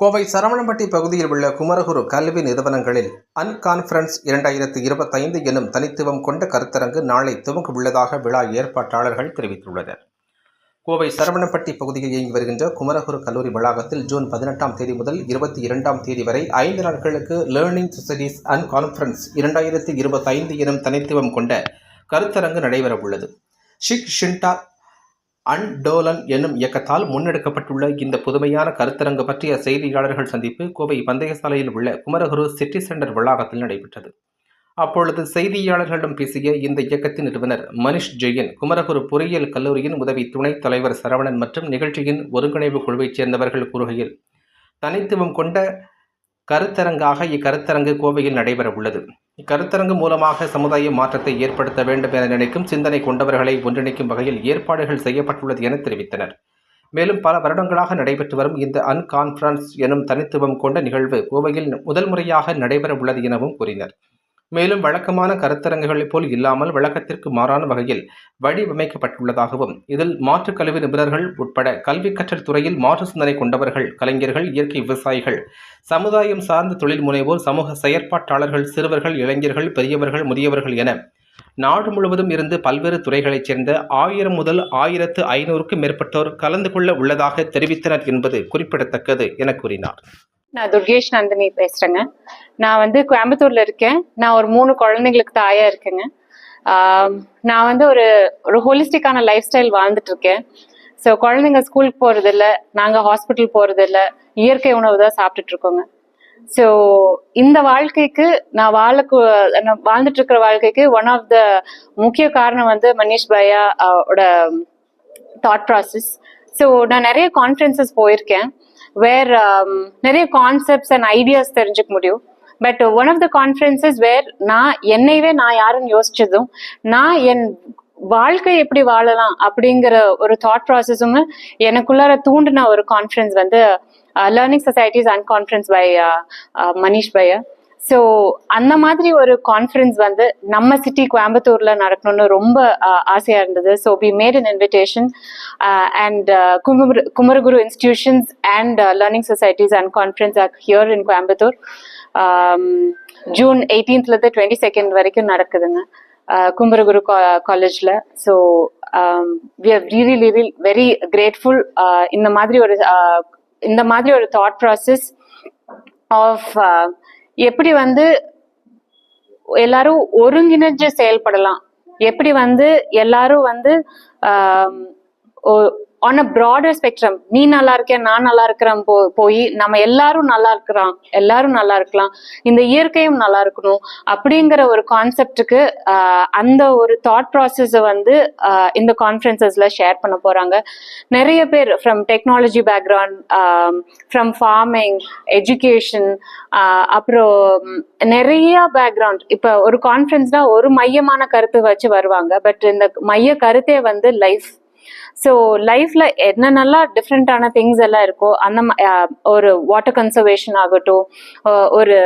கோவை சரவணம்பட்டி பகுதியில் உள்ள குமரகுரு கல்வி நிறுவனங்களில் அன்கான்ஃபரன்ஸ் இரண்டாயிரத்தி இருபத்தைந்து எனும் தனித்துவம் கொண்ட கருத்தரங்கு நாளை துவங்க உள்ளதாக விழா ஏற்பாட்டாளர்கள் தெரிவித்துள்ளனர். கோவை சரவணம்பட்டி பகுதியில் இயங்கி வருகின்ற குமரகுரு கல்லூரி வளாகத்தில் ஜூன் பதினெட்டாம் தேதி முதல் இருபத்தி இரண்டாம் தேதி வரை ஐந்து நாட்களுக்கு லேர்னிங் சொசைட்டிஸ் அண்ட் கான்ஃபரன்ஸ் இரண்டாயிரத்து இருபத்தைந்து எனும் தனித்துவம் கொண்ட கருத்தரங்கு நடைபெறவுள்ளது. ஷிக் ஷின்டா அன்டோலன் என்னும் இயக்கத்தால் முன்னெடுக்கப்பட்டுள்ள இந்த புதுமையான கருத்தரங்கு பற்றிய செய்தியாளர்கள் சந்திப்பு கோவை பந்தயசாலையில் உள்ள குமரகுரு சிட்டி சென்டர் வளாகத்தில் நடைபெற்றது. அப்பொழுது செய்தியாளர்களிடம் பேசிய இந்த இயக்கத்தின் நிறுவனர் மனிஷ் ஜெயின் குமரகுரு பொறியியல் கல்லூரியின் உதவி துணைத் தலைவர் சரவணன் மற்றும் நிகழ்ச்சியின் ஒருங்கிணைவு குழுவைச் சேர்ந்தவர்கள் கூறுகையில் தனித்துவம் கொண்ட கருத்தரங்காக இக்கருத்தரங்கு கோவையில் நடைபெற உள்ளது இக்கருத்தரங்கு மூலமாக சமுதாய மாற்றத்தை ஏற்படுத்த வேண்டும் என நினைக்கும் சிந்தனை கொண்டவர்களை ஒன்றிணைக்கும் வகையில் ஏற்பாடுகள் செய்யப்பட்டுள்ளது என தெரிவித்தனர். மேலும் பல வருடங்களாக நடைபெற்று வரும் இந்த அன்கான்ஃபரன்ஸ் எனும் தனித்துவம் கொண்ட நிகழ்வு கோவையில் முதல் முறையாக நடைபெற உள்ளது எனவும் கூறினர். மேலும் வழக்கமான கருத்தரங்குகளைப் போல் இல்லாமல் வழக்கத்திற்கு மாறான வகையில் வடிவமைக்கப்பட்டுள்ளதாகவும் இதில் மாற்றுக் கல்வி நிபுணர்கள் உட்பட கல்வி கற்றல் துறையில் மாற்று சிந்தனை கொண்டவர்கள் கலைஞர்கள் இயற்கை விவசாயிகள் சமுதாயம் சார்ந்த தொழில் முனைவோர் சமூக செயற்பாட்டாளர்கள் சிறுவர்கள் இளைஞர்கள் பெரியவர்கள் முதியவர்கள் என நாடு முழுவதும் இருந்து பல்வேறு துறைகளைச் சேர்ந்த ஆயிரம் முதல் ஆயிரத்து ஐநூறுக்கும் மேற்பட்டோர் கலந்து கொள்ள உள்ளதாக தெரிவித்தனர் என்பது குறிப்பிடத்தக்கது என கூறினார். நான் துர்கேஷ் நந்தினி பேசுறேங்க. நான் வந்து கோயம்புத்தூர்ல இருக்கேன். நான் ஒரு மூணு குழந்தைங்களுக்கு தாயா இருக்கேங்க. நான் வந்து ஒரு ஒரு ஹோலிஸ்டிக்கான லைஃப் ஸ்டைல் வாழ்ந்துட்டு இருக்கேன். ஸோ குழந்தைங்க ஸ்கூலுக்கு போறது இல்லை நாங்கள் ஹாஸ்பிட்டல் போறது இல்லை இயற்கை உணவு தான் சாப்பிட்டுட்டு இருக்கோங்க. ஸோ இந்த வாழ்க்கைக்கு நான் வாழ நான் வாழ்ந்துட்டு இருக்கிற வாழ்க்கைக்கு ஒன் ஆஃப் த முக்கிய காரணம் வந்து மனிஷ் பையா ஓட தாட் ப்ராசஸ் ஸோ நான் நிறைய கான்ஃபரன்சஸ் போயிருக்கேன். வேர் um, நிறைய கான்செப்ட்ஸ் அண்ட் ஐடியாஸ் தெரிஞ்சுக்க முடியும். But one of the conferences where நான் என்னையவே நான் யாருன்னு யோசிச்சதும் நான் என் வாழ்க்கை எப்படி வாழலாம் அப்படிங்கிற ஒரு தாட் ப்ராசஸும் எனக்குள்ளார தூண்டின ஒரு கான்ஃபரன்ஸ் வந்து learning societies and conference by Manish bhaiya so அந்த மாதிரி ஒரு கான்ஃபரன்ஸ் வந்து நம்ம சிட்டி கோயம்புத்தூர்ல நடக்கணும்னு ரொம்ப ஆசையா இருந்தது. So we made an invitation and Kumara Kumaraguru institutions and learning societies and conference are here in Coimbatore June எயிட்டீன்த்லேருந்து twenty second வரைக்கும் நடக்குதுங்க. கும்பரகுரு குமரகுரு காலேஜ்ல so we are very grateful இந்த மாதிரி ஒரு இந்த மாதிரி ஒரு தாட் ப்ராசஸ் ஆஃப் எப்படி வந்து எல்லாரும் ஒருங்கிணைஞ்சு செயல்படலாம்? எப்படி வந்து எல்லாரும் வந்து ஆன் அ ப்ராடர் ஸ்பெக்ட்ரம் நீ நல்லா இருக்கேன் நான் நல்லா இருக்கிறேன் போ போய் நம்ம எல்லாரும் நல்லா இருக்கிறோம் எல்லாரும் நல்லா இருக்கலாம் இந்த இயற்கையும் நல்லா இருக்கணும் அப்படிங்கிற ஒரு கான்செப்டுக்கு அந்த ஒரு தாட் ப்ராசஸை வந்து இந்த கான்ஃபரன்சஸ்ல ஷேர் பண்ண போறாங்க. நிறைய பேர் from technology background from farming education அப்புறம் நிறைய பேக்ரவுண்ட் இப்போ ஒரு கான்ஃபரன்ஸ்னா ஒரு மையமான கருத்து வச்சு வருவாங்க. பட் இந்த மைய கருத்தே வந்து லைஃப் ஸோ லைஃப்ல என்னென்னலாம் டிஃப்ரெண்ட்டான திங்ஸ் எல்லாம் இருக்கோ அந்த ஒரு வாட்டர் கன்சர்வேஷன் ஆகட்டும் ஒரு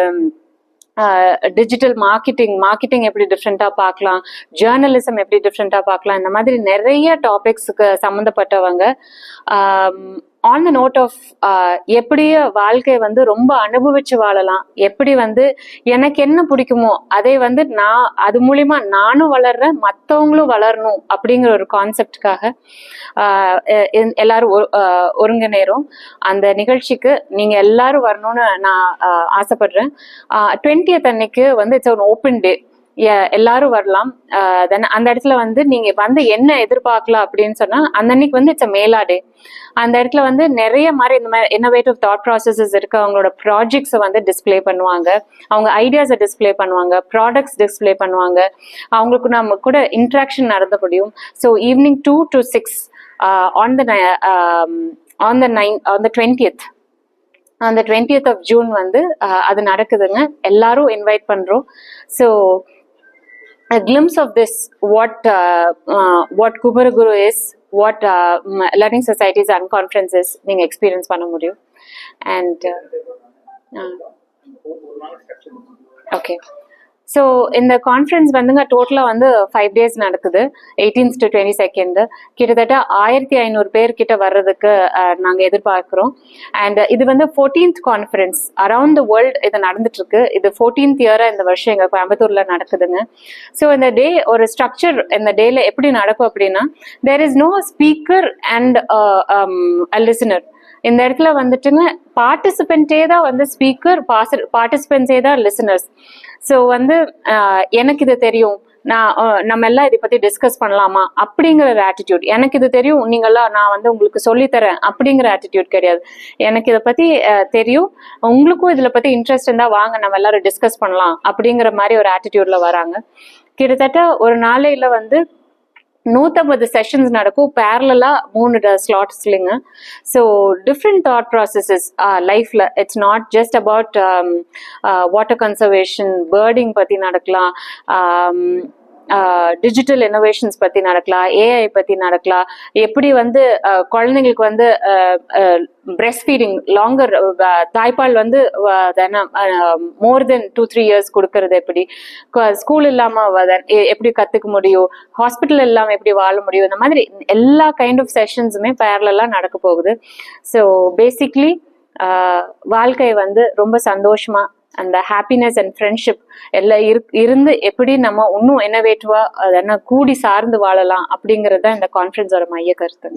டிஜிட்டல் மார்க்கெட்டிங் மார்க்கெட்டிங் எப்படி டிஃப்ரெண்ட்டாக பார்க்கலாம் ஜேர்னலிசம் எப்படி டிஃப்ரெண்ட்டாக பார்க்கலாம் இந்த மாதிரி நிறைய டாபிக்ஸுக்கு சம்மந்தப்பட்டவங்க ஆன் த நோட் ஆஃப் எப்படி வாழ்க்கையை வந்து ரொம்ப அனுபவிச்சு வாழலாம் எப்படி வந்து எனக்கு என்ன பிடிக்குமோ அதை வந்து நான் அது மூலியமா நானும் வளர்றேன் மற்றவங்களும் வளரணும் அப்படிங்கிற ஒரு கான்செப்டுக்காக எல்லாரும் ஒரு- ஆஹ் ஒருங்கிணைறோம். அந்த நிகழ்ச்சிக்கு நீங்க எல்லாரும் வரணும்னு நான் ஆசைப்படுறேன். டுவெண்ட்டியத் அன்னைக்கு வந்து இட்ஸ் ஒன் ஓப்பன் டே எல்லாரும் வரலாம். தென் அந்த இடத்துல வந்து நீங்க வந்து என்ன எதிர்பார்க்கலாம் அப்படின்னு சொன்னா அந்த அன்னைக்கு வந்து இட்ஸ் மேலா டே அந்த இடத்துல வந்து நிறைய மாதிரி இந்த மாதிரி இன்னோவேட்டிவ் தாட் ப்ராசஸஸ் இருக்கு. அவங்களோட ப்ராஜெக்ட்ஸை வந்து டிஸ்ப்ளே பண்ணுவாங்க. அவங்க ஐடியாஸை டிஸ்ப்ளே பண்ணுவாங்க. ப்ராடக்ட்ஸ் டிஸ்ப்ளே பண்ணுவாங்க. அவங்களுக்கு நம்ம கூட இன்ட்ராக்ஷன் நடத்த முடியும். So evening two to six on the on the nine on the twentieth அந்த டுவெண்ட்டியத் ஆஃப் ஜூன் வந்து அது நடக்குதுங்க. எல்லாரும் இன்வைட் பண்ணுறோம் so a glimpse of this what uh, uh, what Kumaraguru is what uh, m- learning societies and conferences நீங்க experience பண்ண முடியும் and okay So இந்த கான்ஃபரன்ஸ் வந்துங்க டோட்டலாக வந்து ஃபைவ் டேஸ் நடக்குது. எயிட்டீன்த் டு டுவெண்ட்டி செகண்ட் கிட்டத்தட்ட ஆயிரத்தி ஐநூறு பேர் கிட்ட வர்றதுக்கு நாங்கள் எதிர்பார்க்குறோம். அண்ட் இது வந்து fourteenth conference around the world இது நடந்துட்டு இருக்கு இது ஃபோர்டீன்த் இயராக இந்த வருஷம் எங்கள் கோயம்புத்தூர்ல நடக்குதுங்க. ஸோ இந்த டே ஒரு ஸ்ட்ரக்சர் இந்த டேல எப்படி நடக்கும் அப்படின்னா there is no speaker and listener இந்த இடத்துல வந்துட்டுங்க பார்ட்டிசிபென்ட்டே தான் வந்து ஸ்பீக்கர் பார்ட்டிசிபென்ட்ஸே தான் லிசனர்ஸ் ஸோ வந்து எனக்கு இது தெரியும். நான் நம்ம எல்லாம் இதை பத்தி டிஸ்கஸ் பண்ணலாமா? அப்படிங்கிற ஒரு ஆட்டிடியூட் எனக்கு இது தெரியும். நீங்கெல்லாம் நான் வந்து உங்களுக்கு சொல்லித்தரேன். அப்படிங்கிற ஆட்டிடியூட் கிடையாது. எனக்கு இதை பத்தி தெரியும். உங்களுக்கும் இதுல பத்தி இன்ட்ரெஸ்ட் இருந்தா வாங்க நம்ம எல்லாரும் டிஸ்கஸ் பண்ணலாம். அப்படிங்கிற மாதிரி ஒரு ஆட்டிடியூட்ல வராங்க. கிட்டத்தட்ட ஒரு நாளையில வந்து நூற்றம்பது செஷன்ஸ் நடக்கும். பேரலாக மூணு ஸ்லாட்ஸ்லிங்க ஸோ டிஃப்ரெண்ட் தாட் ப்ராசஸஸ் லைஃப்பில் it's not just about water conservation birding பற்றி நடக்கலாம். டிஜிட்டல் இனோவேஷன்ஸ் பற்றி நடக்கலாம் ஏஐ பற்றி நடக்கலாம். எப்படி வந்து குழந்தைங்களுக்கு வந்து பிரெஸ்ட் ஃபீடிங் லாங்கர் தாய்ப்பால் வந்து more than two three years கொடுக்கறது எப்படி? ஸ்கூல் இல்லாம எப்படி கத்துக்க முடியும்? ஹாஸ்பிட்டல் இல்லாமல் எப்படி வாழ முடியும்? இந்த மாதிரி எல்லா கைண்ட் ஆஃப் செஷன்ஸுமே பேரலாம் நடக்க போகுது. ஸோ பேசிக்லி வாழ்க்கை வந்து ரொம்ப சந்தோஷமா அந்த ஹாப்பினஸ் அண்ட் ஃப்ரெண்ட்ஷிப் எல்லாம் இருந்து எப்படி நம்ம இன்னும் என்னவேட்டிவா என்ன கூடி சார்ந்து வாழலாம் அப்படிங்கிறது தான் இந்த கான்ஃபரன்ஸோட மைய கருத்து.